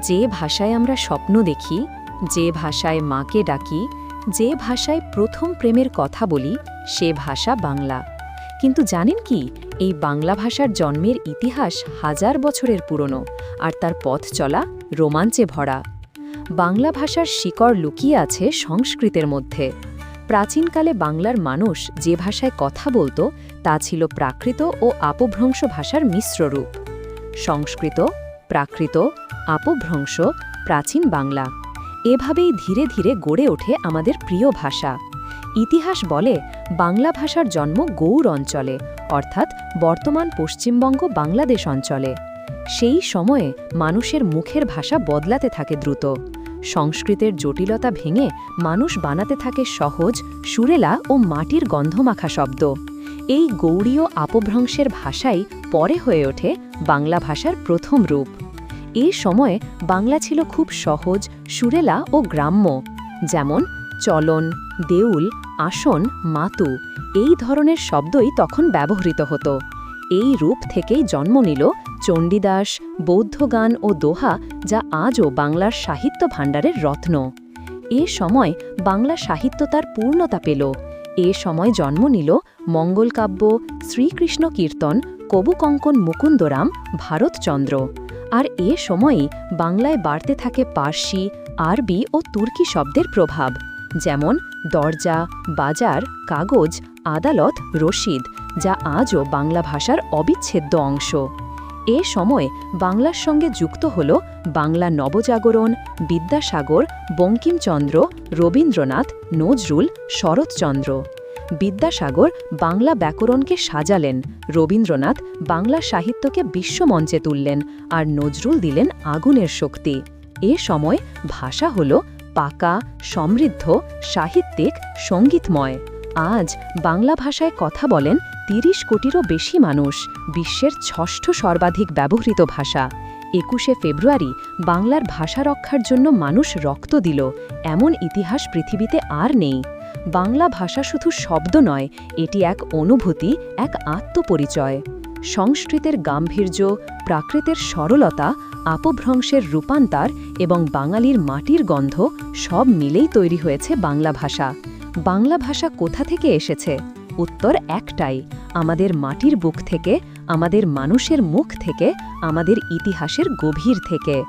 যে ভাষায় আমরা স্বপ্ন দেখি, যে ভাষায় মাকে ডাকি, যে ভাষায় প্রথম প্রেমের কথা বলি, সে ভাষা বাংলা। কিন্তু জানেন কি, এই বাংলা ভাষার জন্মের ইতিহাস হাজার বছরের পুরনো আর তার পথ চলা রোমাঞ্চে ভরা। বাংলা ভাষার শিকড় লুকিয়ে আছে সংস্কৃতের মধ্যে। প্রাচীনকালে বাংলার মানুষ যে ভাষায় কথা বলতো, তা ছিল প্রাকৃত ও আপভ্রংশ ভাষার মিশ্র রূপ। সংস্কৃত, প্রাকৃত আপভ্রংশ, প্রাচীন বাংলা। এভাবেই ধীরে ধীরে গড়ে ওঠে আমাদের প্রিয় ভাষা। ইতিহাস বলে বাংলা ভাষার জন্ম গৌড় অঞ্চলে, অর্থাৎ বর্তমান পশ্চিমবঙ্গ বাংলাদেশ অঞ্চলে। সেই সময়ে মানুষের মুখের ভাষা বদলাতে থাকে দ্রুত। সংস্কৃতের জটিলতা ভেঙে মানুষ বানাতে থাকে সহজ, সুরেলা ও মাটির গন্ধমাখা শব্দ। এই গৌড়ীয় আপভ্রংশের ভাষাই পরে হয়ে ওঠে বাংলা ভাষার প্রথম রূপ। এ সময়ে বাংলা ছিল খুব সহজ, সুরেলা ও গ্রাম্য। যেমন, চলন, দেউল, আসন, মাতু এই ধরনের শব্দই তখন ব্যবহৃত হতো। এই রূপ থেকেই জন্ম নিল চণ্ডীদাস, বৌদ্ধগান ও দোহা যা আজও বাংলার সাহিত্য ভাণ্ডারের রত্ন। এ সময় বাংলা সাহিত্য তার পূর্ণতা পেল। এ সময় জন্ম নিল মঙ্গলকাব্য, শ্রীকৃষ্ণ কীর্তন, কবুকঙ্কন মুকুন্দরাম, ভারতচন্দ্র। আর এ সময়েই বাংলায় বাড়তে থাকে পার্সি, আরবি ও তুর্কি শব্দের প্রভাব, যেমন দরজা, বাজার, কাগজ, আদালত, রশিদ, যা আজও বাংলা ভাষার অবিচ্ছেদ্য অংশ। এ সময় বাংলার সঙ্গে যুক্ত হল বাংলা নবজাগরণ, বিদ্যাসাগর, বঙ্কিমচন্দ্র, রবীন্দ্রনাথ, নজরুল, শরৎচন্দ্র। বিদ্যাসাগর বাংলা ব্যাকরণকে সাজালেন, রবীন্দ্রনাথ বাংলা সাহিত্যকে বিশ্বমঞ্চে তুললেন আর নজরুল দিলেন আগুনের শক্তি। এ সময় ভাষা হল পাকা, সমৃদ্ধ, সাহিত্যিক, সঙ্গীতময়। আজ বাংলা ভাষায় কথা বলেন তিরিশ কোটিরও বেশি মানুষ, বিশ্বের ষষ্ঠ সর্বাধিক ব্যবহৃত ভাষা। একুশে ফেব্রুয়ারি বাংলার ভাষা রক্ষার জন্য মানুষ রক্ত দিল, এমন ইতিহাস পৃথিবীতে আর নেই। বাংলা ভাষা শুধু শব্দ নয়, এটি এক অনুভূতি, এক আত্মপরিচয়। সংস্কৃতের গাম্ভীর্য, প্রাকৃতের সরলতা, আপভ্রংশের রূপান্তর এবং বাঙালির মাটির গন্ধ সব মিলেই তৈরি হয়েছে বাংলা ভাষা। বাংলা ভাষা কোথা থেকে এসেছে? উত্তর একটাই, আমাদের মাটির বুক থেকে, আমাদের মানুষের মুখ থেকে, আমাদের ইতিহাসের গভীর থেকে।